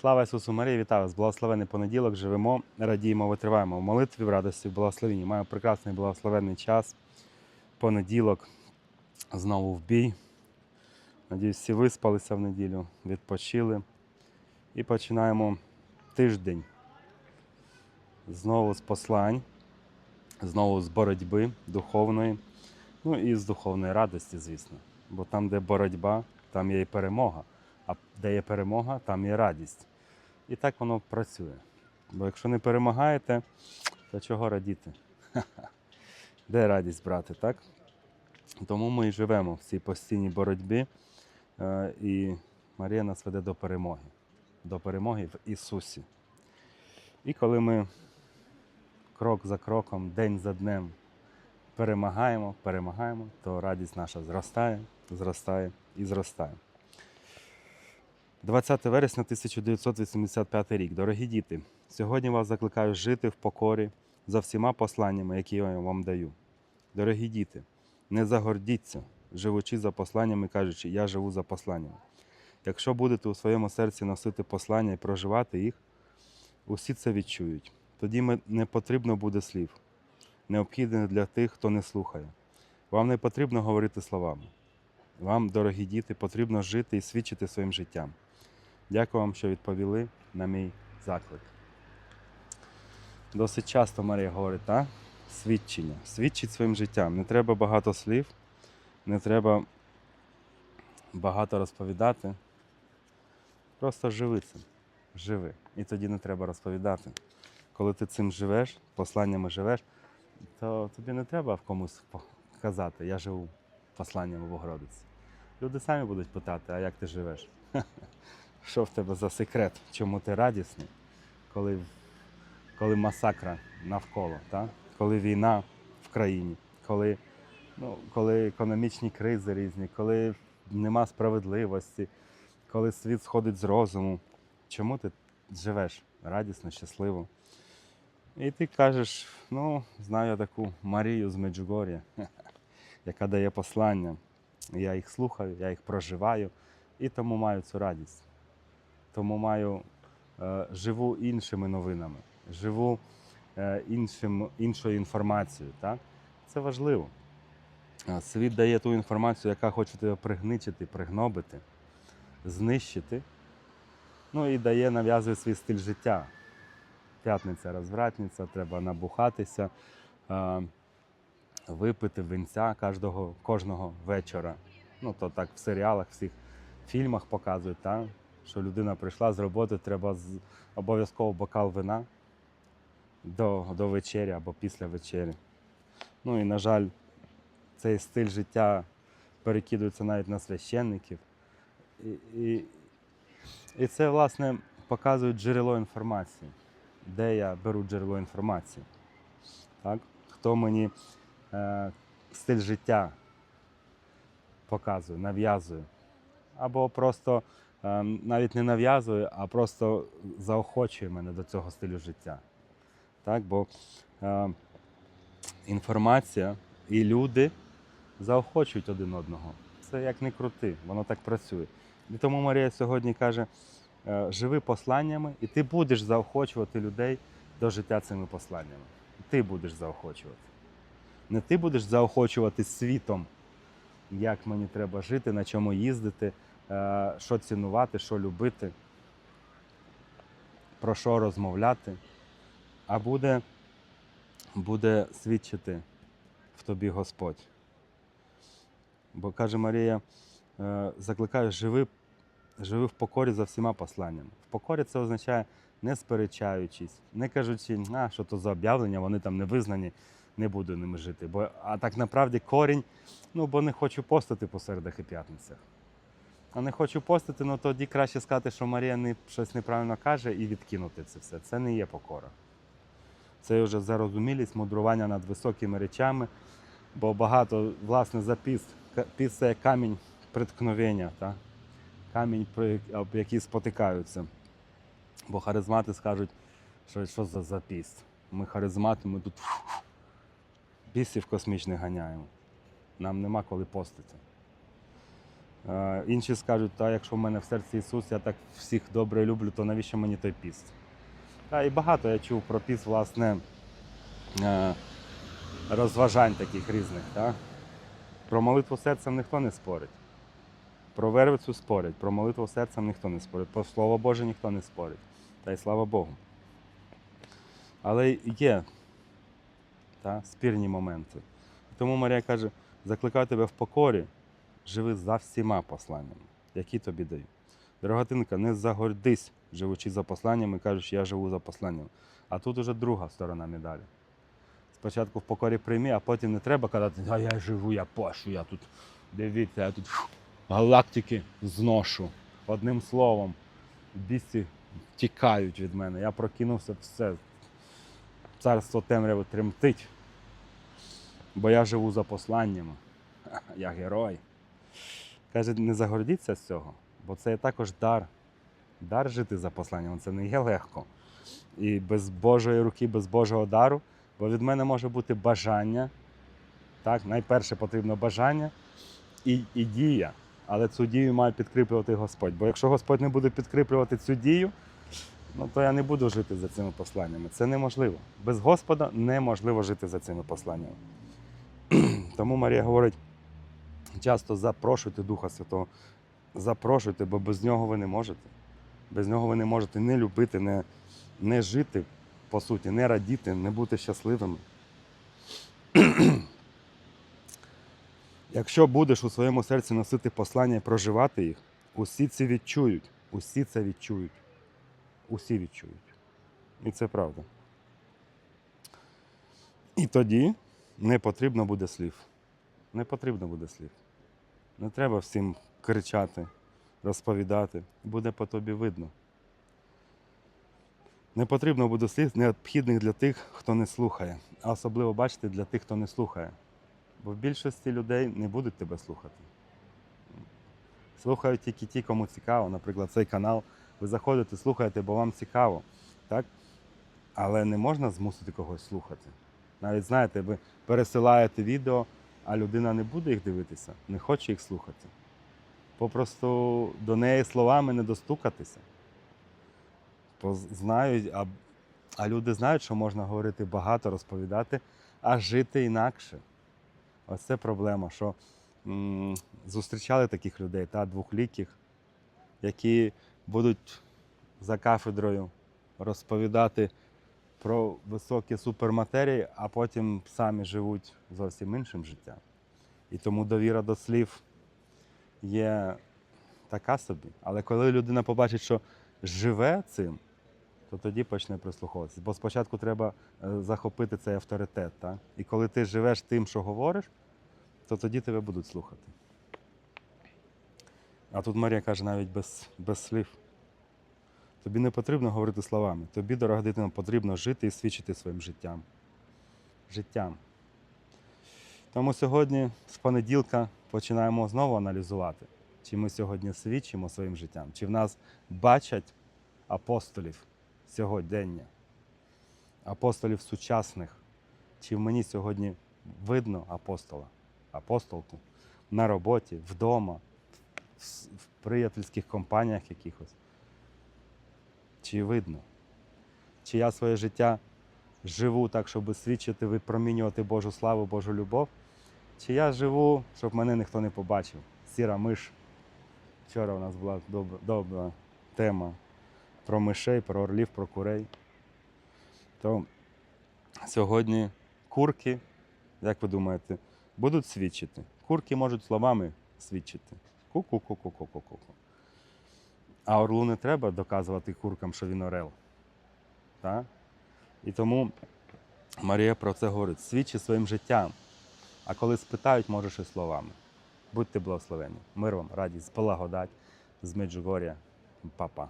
Слава Ісусу Марії, вітаю вас! Благословений понеділок, живемо, радіємо, витриваємо в молитві, в радості, в благословенні. Маємо прекрасний благословенний час. Понеділок знову в бій. Надіюсь, всі виспалися в неділю, відпочили. І починаємо тиждень. Знову з послань, знову з боротьби духовної, ну і з духовної радості, звісно. Бо там, де боротьба, там є і перемога. А де є перемога, там є радість. І так воно працює. Бо якщо не перемагаєте, то чого радіти? Де радість брати, так? Тому ми і живемо в цій постійній боротьбі. Е, І Марія нас веде до перемоги. До перемоги в Ісусі. І коли ми крок за кроком, день за днем перемагаємо, перемагаємо, то радість наша зростає, зростає і зростає. 20 вересня 1985 рік. Дорогі діти, сьогодні вас закликаю жити в покорі за всіма посланнями, які я вам даю. Дорогі діти, не загордіться, живучи за посланнями, кажучи, я живу за посланнями. Якщо будете у своєму серці носити послання і проживати їх, усі це відчують. Тоді не потрібно буде слів, необхідних для тих, хто не слухає. Вам не потрібно говорити словами. Вам, дорогі діти, потрібно жити і свідчити своїм життям. Дякую вам, що відповіли на мій заклик. Досить часто Марія говорить, так? Свідчення. Свідчить своїм життям. Не треба багато слів, не треба багато розповідати. Просто живи цим. Живи. І тоді не треба розповідати. Коли ти цим живеш, посланнями живеш, то тобі не треба в комусь казати, я живу посланнями Богородиці. Люди самі будуть питати, а як ти живеш? Що в тебе за секрет? Чому ти радісний, коли, коли масакра навколо, так? коли війна в країні, коли, ну, коли економічні кризи різні, коли нема справедливості, коли світ сходить з розуму. Чому ти живеш радісно, щасливо? І ти кажеш, ну, знаю таку Марію з Меджугор'я, яка дає послання. Я їх слухаю, я їх проживаю і тому маю цю радість. Тому маю, е, живу іншими новинами, живу е, іншим, іншою інформацією. Так? Це важливо. Е, Світ дає ту інформацію, яка хоче тебе пригничити, пригнобити, знищити. Ну і дає, нав'язує свій стиль життя. П'ятниця розвратниця, треба набухатися, випити винця кожного, кожного вечора. Ну, то так в серіалах, всіх фільмах показують, так? Що людина прийшла з роботи, треба обов'язково бокал вина до, до вечері або після вечері. Ну і, на жаль, цей стиль життя перекидується навіть на священників. І, і, і це, власне, показує джерело інформації, де я беру джерело інформації. Так? Хто мені е, стиль життя показує, нав'язує. Або просто навіть не нав'язує, а просто заохочує мене до цього стилю життя. Так? Бо е, інформація і люди заохочують один одного. Це як не крути, воно так працює. І тому Марія сьогодні каже: е, живи посланнями, і ти будеш заохочувати людей до життя цими посланнями. Ти будеш заохочувати. Не ти будеш заохочувати світом, як мені треба жити, на чому їздити, е, що цінувати, що любити, про що розмовляти, а буде, буде свідчити в тобі Господь. Бо каже Марія, е, закликаю, живи, живи в покорі за всіма посланнями. В покорі це означає не сперечаючись, не кажучи, а що то за об'явлення, вони там не визнані, не буду ними жити. Бо, а так направді корінь, ну бо не хочу постити по середах і п'ятницях. А не хочу постити, ну тоді краще сказати, що Марія не, щось неправильно каже і відкинути це все. Це не є покора. Це вже зарозумілість, мудрування над високими речами, бо багато, власне, за піст. Піст це камінь приткновення, та? камінь, об який спотикаються. Бо харизмати скажуть, що, що за запіст. Ми харизмати, ми тут бісів космічних ганяємо. Нам нема коли постити. Е, Інші скажуть, та якщо в мене в серці Ісус, я так всіх добре люблю, то навіщо мені той піст? Та, і багато я чув про піст, власне, е, розважань таких різних. Та? Про молитву серцем ніхто не спорить. Про вервицю спорять, про молитву серцем ніхто не спорить, про Слово Боже ніхто не спорить. Та й слава Богу. Але є та, спірні моменти. Тому Марія каже: закликаю тебе в покорі, живи за всіма посланнями, які тобі даю. Дорогатинка, не загордись, живучи за посланнями, кажеш, я живу за посланням. А тут уже друга сторона медалі. Спочатку в покорі прийми, а потім не треба казати, а я живу, я пошу, я тут, дивіться, я тут фу, галактики зношу. Одним словом, бісі тікають від мене. Я прокинувся, все. Царство темряви тремтить. Бо я живу за посланнями. Я герой. Каже, не загордіться з цього, бо це також дар. Дар жити за посланням. Це не є легко. І без Божої руки, без Божого дару, бо від мене може бути бажання. Так, найперше потрібно бажання і, і дія. Але цю дію має підкріплювати Господь. Бо якщо Господь не буде підкріплювати цю дію, ну то я не буду жити за цими посланнями. Це неможливо. Без Господа неможливо жити за цими посланнями. Тому Марія говорить: часто запрошуйте Духа Святого, запрошуйте, бо без нього ви не можете. Без нього ви не можете не любити, не, не жити, по суті, не радіти, не бути щасливими. Якщо будеш у своєму серці носити послання і проживати їх, усі це відчують. Усі це відчують. Усі відчують. І це правда. І тоді не потрібно буде слів. Не потрібно буде слів. Не треба всім кричати, розповідати. Буде по тобі видно. Не потрібно буде слів необхідних для тих, хто не слухає. А особливо бачите, для тих, хто не слухає. Бо в більшості людей не будуть тебе слухати. Слухають тільки ті, кому цікаво. Наприклад, цей канал. Ви заходите, слухаєте, бо вам цікаво. Так? Але не можна змусити когось слухати. Навіть знаєте, ви пересилаєте відео, а людина не буде їх дивитися, не хоче їх слухати. Попросту до неї словами не достукатися. Бо знають, а, а люди знають, що можна говорити багато, розповідати, а жити інакше. Ось це проблема, що м, зустрічали таких людей, та двохліких, які будуть за кафедрою розповідати про високі суперматерії, а потім самі живуть зовсім іншим життям. І тому довіра до слів є така собі. Але коли людина побачить, що живе цим, то тоді почне прислуховуватися. Бо спочатку треба е, захопити цей авторитет. Так? І коли ти живеш тим, що говориш, то тоді тебе будуть слухати. А тут Марія каже навіть без, без слів. Тобі не потрібно говорити словами. Тобі, дорога дитина, потрібно жити і свідчити своїм життям. Життям. Тому сьогодні, з понеділка, починаємо знову аналізувати, чи ми сьогодні свідчимо своїм життям, чи в нас бачать апостолів сьогодення, апостолів сучасних, чи в мені сьогодні видно апостола, апостолку на роботі, вдома, в приятельських компаніях якихось. Чи видно? Чи я своє життя живу так, щоб свідчити, випромінювати Божу славу, Божу любов? Чи я живу, щоб мене ніхто не побачив? Сіра миш. Вчора у нас була добра, добра тема про мишей, про орлів, про курей. То сьогодні курки, як ви думаєте, будуть свідчити? Курки можуть словами свідчити. Ку-ку-ку-ку-ку-ку-ку. А орлу не треба доказувати куркам, що він орел. Так? І тому Марія про це говорить: свідчи своїм життям. А коли спитають, можеш і словами. Будьте благословені. Мир вам, радість, благодать з Меджугор'я, папа.